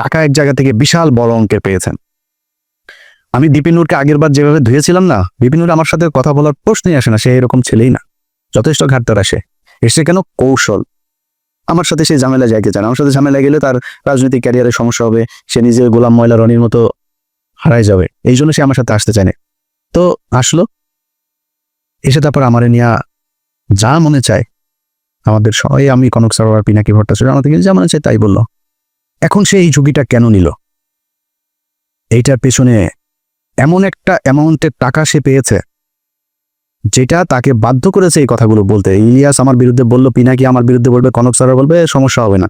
টাকা এক জায়গা থেকে বিশাল বড় অঙ্কের পেয়েছেন। আমি দীপিনুরকে আগের বার যেভাবে ধুয়েছিলাম না, দীপিনুর আমার সাথে কথা বলার প্রশ্নই আসে না, সে এরকম ছেলেই না। যথেষ্ট ঘাটতার আসে। এসে কেন কৌশল? আমার সাথে সে ঝামেলা যাইতে চায় আমার সাথে ঝামেলা গেলে তার রাজনৈতিক ক্যারিয়ারে সমস্যা হবে, সে নিজে গোলাম ময়লা রনির মতো হারাই যাবে। এই জন্য সে আমার সাথে আসতে চায় না তো আসলো। এসে তারপর আমারে নিয়ে যা মনে চায়, আমাদের সবাই, আমি কনক সরোয়ার, পিনাকি ভট্টাচার্য, আমাদের যা মনে চায় তাই বলল। এখন সে এই ঝুঁকিটা কেন নিল? এইটার পেছনে এমন একটা অ্যামাউন্টের টাকা সে পেয়েছে, যেটা তাকে বাধ্য করেছে এই কথাগুলো বলতে। ইলিয়াস আমার বিরুদ্ধে বলল পিনাকি আমার বিরুদ্ধে বলবে? কনক সরোয়ার বলবে, সমস্যা হবে না।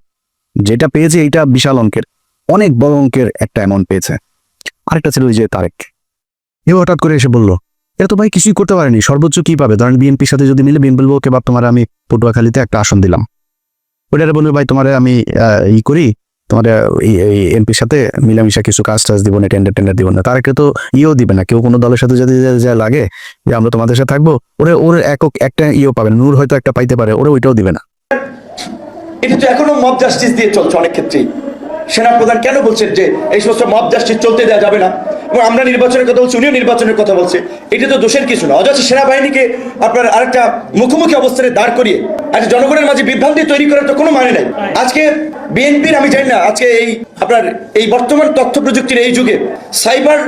যেটা পেয়েছে এইটা বিশাল অঙ্কের, অনেক বড় অঙ্কের একটা অ্যামাউন্ট পেয়েছে। আরেকটা ছিল ওই যে তারেক। এ হঠাৎ করে এসে বলল এরা তো ভাই কিছুই করতে পারেনি, সর্বোচ্চ কি পাবে? ধরেন বিএনপির সাথে যদি মিলে, বিএনপি বলব কেবাব তোমার আমি পটুয়াখালীতে একটা আসন দিলাম। ওইটারে বলবে, ভাই তোমার আমি ই করি তোমার এমপির সাথে মিলামিশা কিছু কাজ টাজ দিব না টেন্ডার টেন্ডার দিব না। তারা তো ইয়েও দিবে না, কেউ কোনো দলের সাথে যদি যা- লাগে, যে আমরা তোমাদের সাথে থাকব, ওরে, ওর একক একটা ইয়েও পাবে নূর হয়তো একটা পাইতে পারে, ওরে ওইটাও দিবে না। এটা তো এখনও মব জাস্টিস দিয়ে চলছে অনেক ক্ষেত্রেই। সেনাপ্রধান কেন বলছেন যে এই সমস্ত মব জাস্টিস চলতে দেওয়া যাবে না? এবং আমরা নির্বাচনের কথা বলছি, উনিও নির্বাচনের কথা বলছে। এটা তো দোষের কিছু না। অযথা সেনাবাহিনীকে আপনার আরেকটা মুখোমুখি অবস্থানে দাঁড় করিয়ে আজ জনগণের মাঝে বিভ্রান্তি তৈরি করার তো কোনো মানে নাই। আজকে বিএনপির, আমি জানি না, আজকে এই আপনার এই বর্তমান তথ্য প্রযুক্তির এই যুগে সাইবার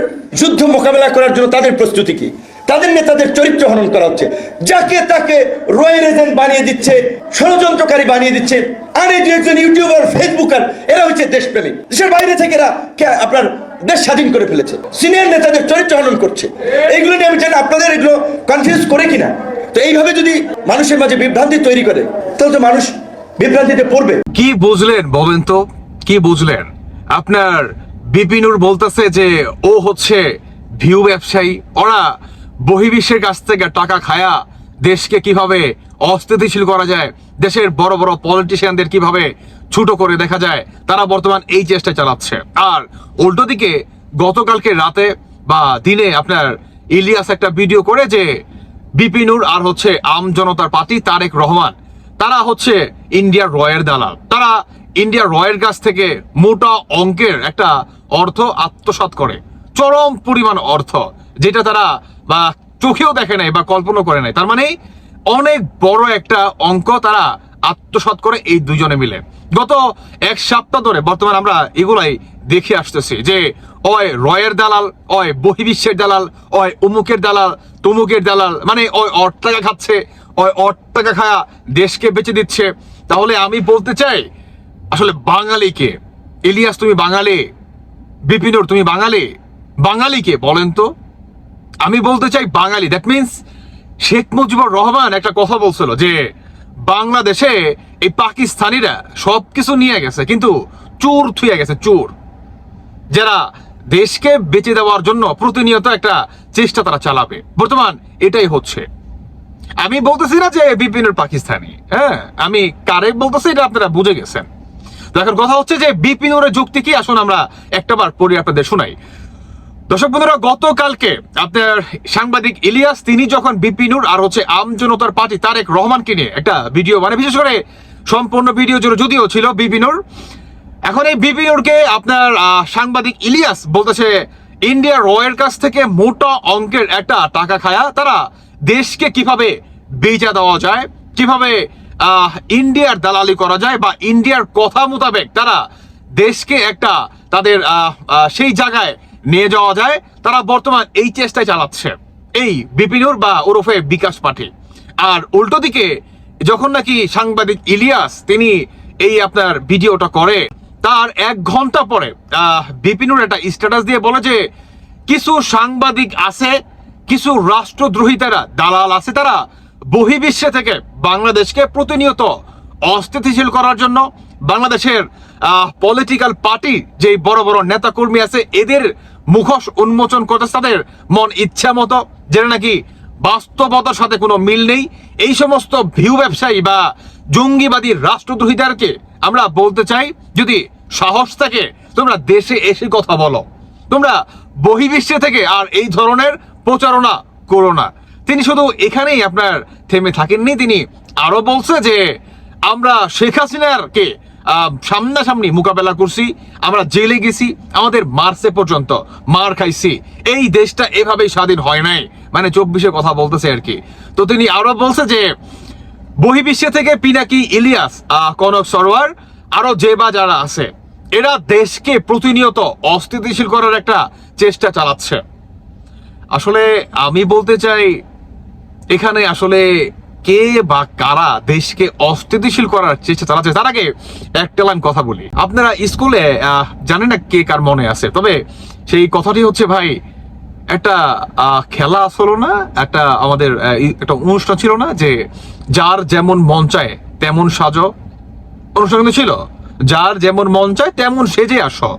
যুদ্ধ মোকাবেলা করার জন্য তাদের প্রস্তুতি কি? তাদের নেতাদের চরিত্র হনন করা হচ্ছে। যাকে তাকে রয়্যাল এজেন্ট বানিয়ে দিচ্ছে, ষড়যন্ত্রকারী বানিয়ে দিচ্ছে আর এই একজন ইউটিউবার, ফেসবুকার, এরা হচ্ছে দেশপ্রেমিক। দেশের বাইরে থেকে এরা আপনার দেশ স্বাধীন করে ফেলেছে। সিনিয়র নেতাদের চরিত্র হনন করছে। এইগুলো নিয়ে আমি জানি আপনাদের এগুলো কনফিউজ করে কিনা। তো এইভাবে যদি মানুষের মাঝে বিভ্রান্তি তৈরি করে, তাহলে তো মানুষ বিভ্রান্তিতে পড়বে। কি বুঝলেন বলেন তো? কি বুঝলেন? আপনার বিপিনুর বলতেছে যে ও হচ্ছে ভিউ ব্যবসায়ী, ওরা বহির্বিশ্বের কাছ থেকে টাকা খায়া দেশকে কীভাবে অস্থিতিশীল করা যায়, দেশের বড় বড় পলিটিশিয়ানদের কীভাবে ছোট করে দেখা যায়, তারা বর্তমান এই চেষ্টা চালাচ্ছে। আর উল্টো দিকে, গতকালকে রাতে বা দিনে আপনার ইলিয়াস একটা ভিডিও করে যে বিপিনুর আর হচ্ছে আম জনতার পার্টি তারেক রহমান, তারা হচ্ছে ইন্ডিয়ার রয়ের দালাল। তারা ইন্ডিয়ার রয়ের কাছ থেকে মোটা অঙ্কের একটা অর্থ আত্মসাৎ করে, চরম পরিমাণ অর্থ, যেটা তারা বা চোখেও দেখে নাই বা কল্পনা করে নাই। তার মানে অনেক বড় একটা অঙ্ক তারা আত্মসাৎ করে এই দুজনে মিলে। গত এক সপ্তাহ ধরে বর্তমানে আমরা এগুলাই দেখে আসতেছি যে, অয় রয়ের দালাল, অয় বহির্বিশ্বের দালাল, অয় উমুকের দালাল, তুমুকের দালাল মানে ওই অট টাকা খাচ্ছে ওই অট খায়া দেশকে বেঁচে দিচ্ছে। তাহলে আমি বলতে চাই, আসলে বাঙালিকে ইলিয়াস, তুমি বাঙালি? বিপিনুর, তুমি বাঙালি? বাঙালিকে বলেন তো? আমি বলতে চাই বাঙালি দ্যাট মিন্স শেখ মুজিবুর রহমান একটা কথা বলছিল যে বাংলাদেশে এই পাকিস্তানিরা সবকিছু নিয়ে গেছে, কিন্তু চোর থুয়ে গেছে, চোর। যারা দেশকে বেঁচে দেওয়ার জন্য প্রতিনিয়ত একটা চেষ্টা তারা চালাবে। বর্তমান এটাই হচ্ছে। আমি বলতেছি না যে বিপিনের পাকিস্তানি হ্যাঁ? আমি কারে বলতেছি, এটা আপনারা বুঝে গেছেন। এখন কথা হচ্ছে যে বিপিনের যুক্তি কি? আসুন আমরা একটাবার পড়ি আপনাদের শোনাই। দর্শক বন্ধুরা, গতকালকে আপনার সাংবাদিক ইলিয়াস, তিনি যখন বিপিনুর আর হচ্ছে আমজনতার পার্টি তারেক রহমানকে নিয়ে একটা ভিডিও মানে বিশেষ করে সম্পূর্ণ ভিডিও জুড়ে যদিও ছিল বিপিনুর এখন এই বিপিনুরকে আপনার সাংবাদিক ইলিয়াস বলতেছে, ইন্ডিয়া রয়ের কাছ থেকে মোটা অঙ্কের একটা টাকা খায়া তারা দেশকে কীভাবে বেচা দেওয়া যায়, কীভাবে ইন্ডিয়ার দালালি করা যায় বা ইন্ডিয়ার কথা মোতাবেক তারা দেশকে একটা তাদের সেই জায়গায় নিয়ে যাওয়া যায়, তারা বর্তমান এই চেষ্টায় চালাচ্ছে। এই বিপিনুর বা ওরফে বিকাশ পাঠী। আর উল্টো দিকে, যখন নাকি সাংবাদিক ইলিয়াস, তিনি এই আপনার ভিডিওটা করে, তার এক ঘণ্টা পরে বিপিনুর একটা স্ট্যাটাস দিয়ে বলে যে, কিছু সাংবাদিক আছে, কিছু রাষ্ট্রদ্রোহী তারা দালাল আছে তারা, বহির্বিশ্বে থেকে বাংলাদেশকে প্রতিনিয়ত অস্থিতিশীল করার জন্য, বাংলাদেশের পলিটিক্যাল পার্টি যে বড় বড় নেতা কর্মী আছে, এদের মুখোশ উন্মোচন করতে তাদের মন ইচ্ছা মতো, যেটা নাকি বাস্তবতার সাথে কোনো মিল নেই। এই সমস্ত ভিউ ব্যবসায়ী বা জঙ্গিবাদী রাষ্ট্রদ্রোহীদেরকে আমরা বলতে চাই, যদি সাহস থাকে, তোমরা দেশে এসে কথা বলো। তোমরা বহির্বিশ্বে থেকে আর এই ধরনের প্রচারণা করো না। তিনি শুধু এখানেই আপনার থেমে থাকেননি, তিনি আরও বলছে যে, আমরা শেখ হাসিনারকে সামনাসামনি মোকাবেলা করছি, আমরা জেলে গেছি, আমাদের মার্চে পর্যন্ত, মার খাইছি। এই দেশটা এভাবেই স্বাধীন হয় নাই মানে চব্বিশে কথা বলতেছে আর কি। তো তিনি আরও বলছে যে, বহির্বিশ্বে থেকে পিনাকি ইলিয়াস কনক সরোয়ার আরও যে বা যারা আছে, এরা দেশকে প্রতিনিয়ত অস্থিতিশীল করার একটা চেষ্টা চালাচ্ছে। আসলে আমি বলতে চাই, এখানে আসলে কে বা কারা দেশকে অস্থিতিশীল করার চেষ্টা চালাচ্ছে? তার আগে একটা লাইন কথা বলি। আপনারা স্কুলে জানেন না কে কার মনে আছে? তবে সেই কথাটি হচ্ছে ভাই, একটা খেলা আসলো না, একটা আমাদের একটা অনুষ্ঠান ছিল না যে যার যেমন মন চায় তেমন সাজো। অনুষ্ঠান কিন্তু ছিল। যার যেমন মন চায় তেমন সেজে আসো।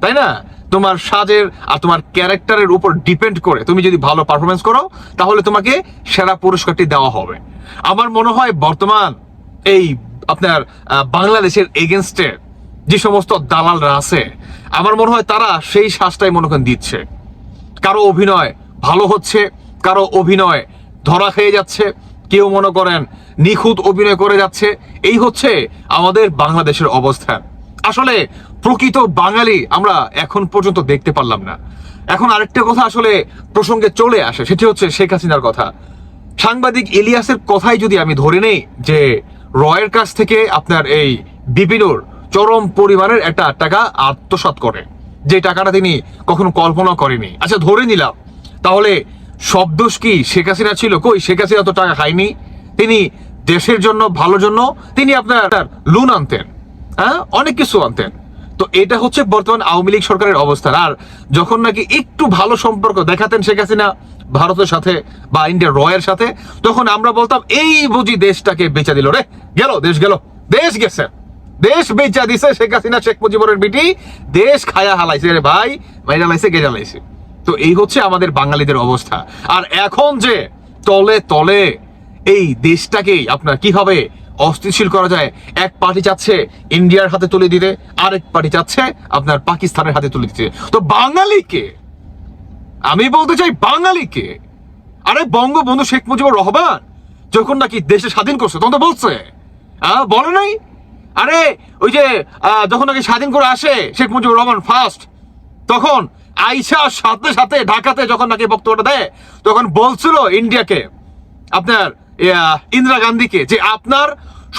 তাই না? তোমার সাজের আর তোমার ক্যারেক্টারের উপর ডিপেন্ড করে তুমি যদি ভালো পারফরমেন্স করো, তাহলে তোমাকে সেরা পুরস্কারটি দেওয়া হবে। আমার মনে হয় বর্তমান এই আপনার বাংলাদেশের এগেনস্টে যে সমস্ত দালালরা আছে, আমার মনে হয় তারা সেই সাজটাই মনে করেন দিচ্ছে। কারও অভিনয় ভালো হচ্ছে, কারও অভিনয় ধরা খেয়ে যাচ্ছে, কেউ মনে করেন নিখুঁত অভিনয় করে যাচ্ছে, এই হচ্ছে আমাদের বাংলাদেশের অবস্থান। আসলে প্রকৃত বাঙালি আমরা এখন পর্যন্ত দেখতে পারলাম না। এখন আরেকটা কথা আসলে প্রসঙ্গে চলে আসে, সেটি হচ্ছে শেখ হাসিনার কথা। সাংবাদিক ইলিয়াসের কথাই যদি আমি ধরে নেই যে রয়ের কাছ থেকে আপনার এই বিপিনুর চরম পরিমাণের একটা টাকা আত্মসাৎ করে, যে টাকাটা তিনি কখনো কল্পনা করেনি। আচ্ছা ধরে নিলাম, তাহলে সব দোষ কি শেখ হাসিনা ছিল? কই? শেখ হাসিনা তো টাকা খায়নি। তিনি দেশের জন্য ভালো জন্য তিনি আপনার লোন আনতেন। হ্যাঁ? অনেক কিছু আনতেন। তো এটা হচ্ছে বর্তমান আওয়ামী লীগ সরকারের অবস্থান। আর যখন নাকি একটু ভালো সম্পর্ক দেখাতেন শেখ হাসিনা ভারতের সাথে বা ইন্ডিয়ার রয়ের সাথে, তখন আমরা বলতাম, এই বুঝি দেশটাকে বেচা দিল রে। গেল, দেশ গেল। দেশ গেছে। দেশ বেচা দিছে শেখ হাসিনা, শেখ মুজিবুরের বিটি। দেশ খায়া হালাইছে রে ভাই, মাইরা লাইছে গেজা লাইছে। তো এই হচ্ছে আমাদের বাঙালিদের অবস্থা। আর এখন যে তলে তলে এই দেশটাকেই আপনার কীভাবে অস্থিতিশীল করা যায়। এক পার্টি চাচ্ছে ইন্ডিয়ার হাতে তুলে দিতে, আরেক পার্টি চাচ্ছে আপনার পাকিস্তানের হাতে তুলে দিতে। তো বাঙালিকে, আমি বলতে চাই বাঙালিকে, আরে বঙ্গবন্ধু শেখ মুজিবুর রহমান যখন নাকি দেশে স্বাধীন করছে, তখন তো বলছে। বলে নাই? আরে, ওই যে যখন নাকি স্বাধীন করে আসে শেখ মুজিবুর রহমান ফার্স্ট তখন আইসার সাথে সাথে ঢাকাতে যখন নাকি বক্তব্যটা দেয়, তখন বলছিল ইন্ডিয়াকে, আপনার ইন্দিরা গান্ধীকে যে আপনার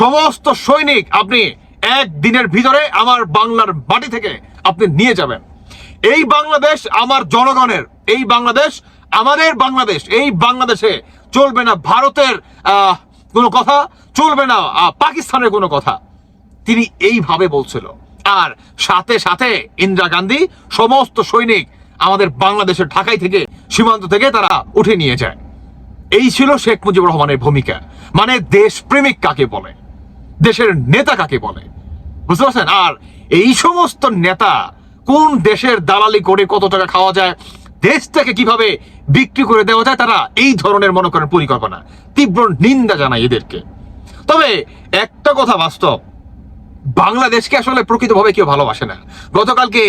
সমস্ত সৈনিক আপনি এক দিনের ভিতরে আমার বাংলার মাটি থেকে আপনি নিয়ে যাবেন। এই বাংলাদেশ আমার জনগণের, এই বাংলাদেশ আমাদের বাংলাদেশ, এই বাংলাদেশে চলবে না ভারতের কোনো কথা, চলবে না পাকিস্তানের কোনো কথা। তিনি এইভাবে বলছিল। আর সাথে সাথে ইন্দিরা গান্ধী সমস্ত সৈনিক আমাদের বাংলাদেশের ঢাকাই থেকে, সীমান্ত থেকে তারা উঠে নিয়ে যায়। এই ছিল শেখ মুজিবুর রহমানের ভূমিকা। মানে দেশপ্রেমিক কাকে বলে? দেশের নেতা কাকে বলে? বুঝতে পারছেন? আর এই সমস্ত নেতা কোন দেশের দালালি করে কত টাকা খাওয়া যায়, দেশটাকে কীভাবে বিক্রি করে দেওয়া যায়, তারা এই ধরনের মনে করেন পরিকল্পনা, তীব্র নিন্দা জানায় এদেরকে। তবে একটা কথা বাস্তব, বাংলাদেশকে আসলে প্রকৃতভাবে কেউ ভালোবাসে না। গতকালকে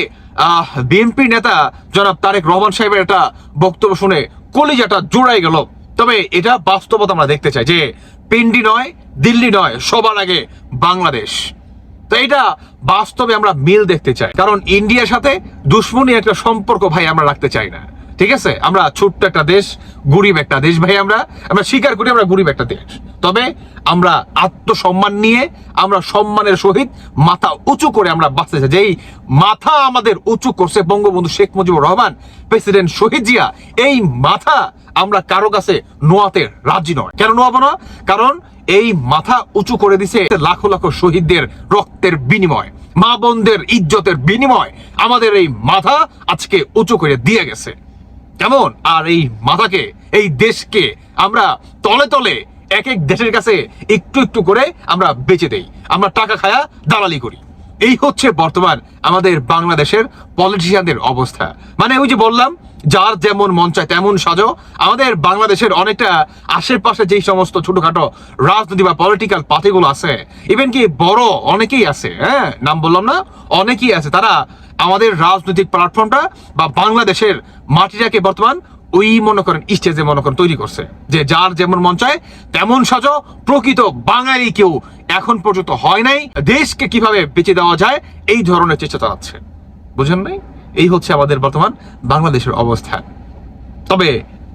বিএনপি নেতা জনাব তারেক রহমান সাহেবের একটা বক্তব্য শুনে কলিজাটা জোড়াই গেল। তবে এটা বাস্তবতা আমরা দেখতে চাই যে পিন্ডি নয়, দিল্লি নয়, সবার আগে বাংলাদেশ। তো এটা বাস্তবে আমরা মিল দেখতে চাই। কারণ ইন্ডিয়ার সাথে দুশ্মনী একটা সম্পর্ক ভাই আমরা রাখতে চাই না। ঠিক আছে? আমরা ছোট্ট একটা দেশ, গরিব একটা দেশ ভাই আমরা। আমরা স্বীকার করি আমরা গরিব একটা দেশ। তবে আমরা আত্মসম্মান নিয়ে, আমরা সম্মানের সহিত মাথা উঁচু করে আমরা বাঁচতে চাই। যেই মাথা আমাদের উঁচু করছে বঙ্গবন্ধু শেখ মুজিবুর রহমান, প্রেসিডেন্ট শহীদ জিয়া, এই মাথা আমরা কারও কাছে নোয়াতে রাজি নয়। কেন নোয়াবো না? কারণ এই মাথা উঁচু করে দিছে লাখো লাখো শহীদদের রক্তের বিনিময়, মা বোনদের ইজ্জতের বিনিময়। আমাদের এই মাথা আজকে উঁচু করে দিয়ে গেছে। কেমন? আর এই মাথাকে, এই দেশকে আমরা তলে তলে এক এক দেশের কাছে একটু একটু করে আমরা বেঁচে দেই। আমরা টাকা খায়া দালালি করি। এই হচ্ছে বর্তমান আমাদের বাংলাদেশের পলিটিশিয়ানদের অবস্থা। মানে ওই যে বললাম যার যেমন মন চায় তেমন সাজো। আমাদের বাংলাদেশের অনেকটা আশেপাশে যেই সমস্ত ছোটখাটো রাজনীতি বা পলিটিক্যাল পার্টিগুলো আছে ইভেন কি বড় অনেকেই আছে হ্যাঁ? নাম বললাম না, অনেকেই আছে। তারা আমাদের রাজনৈতিক প্ল্যাটফর্মটা বা বাংলাদেশের মাটিটাকে বর্তমান ওই মনে করেন স্টেজে মনে করেন তৈরি করছে, যে যার যেমন মন চায় তেমন সাজো। প্রকৃত বাঙালি কেউ এখন পর্যন্ত হয় নাই। দেশকে কীভাবে বেঁচে দেওয়া যায়, এই ধরনের চেষ্টা চালাচ্ছে। বুঝেন নাই? এই হচ্ছে আমাদের বর্তমান বাংলাদেশের অবস্থা। তবে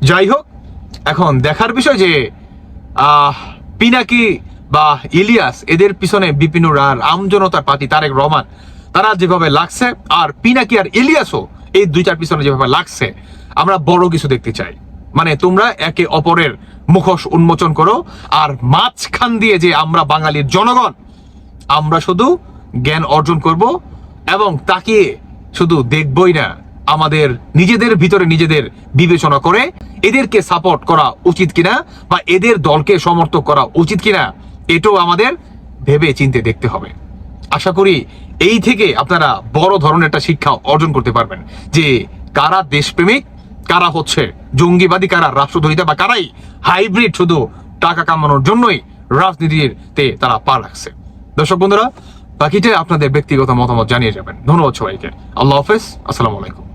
যাই হোক, এখন দেখার বিষয় যে পিনাকি বা ইলিয়াস, এদের পিছনে বিপিনুর আর আমজনতার পার্টি তারেক রহমান, তারা যেভাবে লাগছে, আর পিনাকি আর ইলিয়াসও এই দুইটার পিছনে যেভাবে লাগছে, আমরা বড় কিছু দেখতে চাই। মানে তোমরা একে অপরের মুখোশ উন্মোচন করো, আর মাঝখান দিয়ে যে আমরা বাঙালির জনগণ, আমরা শুধু জ্ঞান অর্জন করব এবং তাকিয়ে শুধু দেখবই না, আমাদের নিজেদের ভিতরে নিজেদের বিবেচনা করে এদেরকে সাপোর্ট করা উচিত কিনা বা এদের দলকে সমর্থক করা উচিত কিনা, এটাও আমাদের ভেবে চিনতে দেখতে হবে। আশা করি এই থেকে আপনারা বড় ধরনের একটা শিক্ষা অর্জন করতে পারবেন যে কারা দেশপ্রেমিক, কারা হচ্ছে জঙ্গিবাদী, কারা রাষ্ট্রদ্রোহিতা বা কারাই হাইব্রিড শুধু টাকা কামানোর জন্যই রাজনীতিতে তারা পা রাখছে। দর্শক বন্ধুরা বাকিটা আপনাদের ব্যক্তিগত মতামত জানিয়ে যাবেন। ধন্যবাদ সবাইকে। আল্লাহ হাফেজ। আসসালামু আলাইকুম।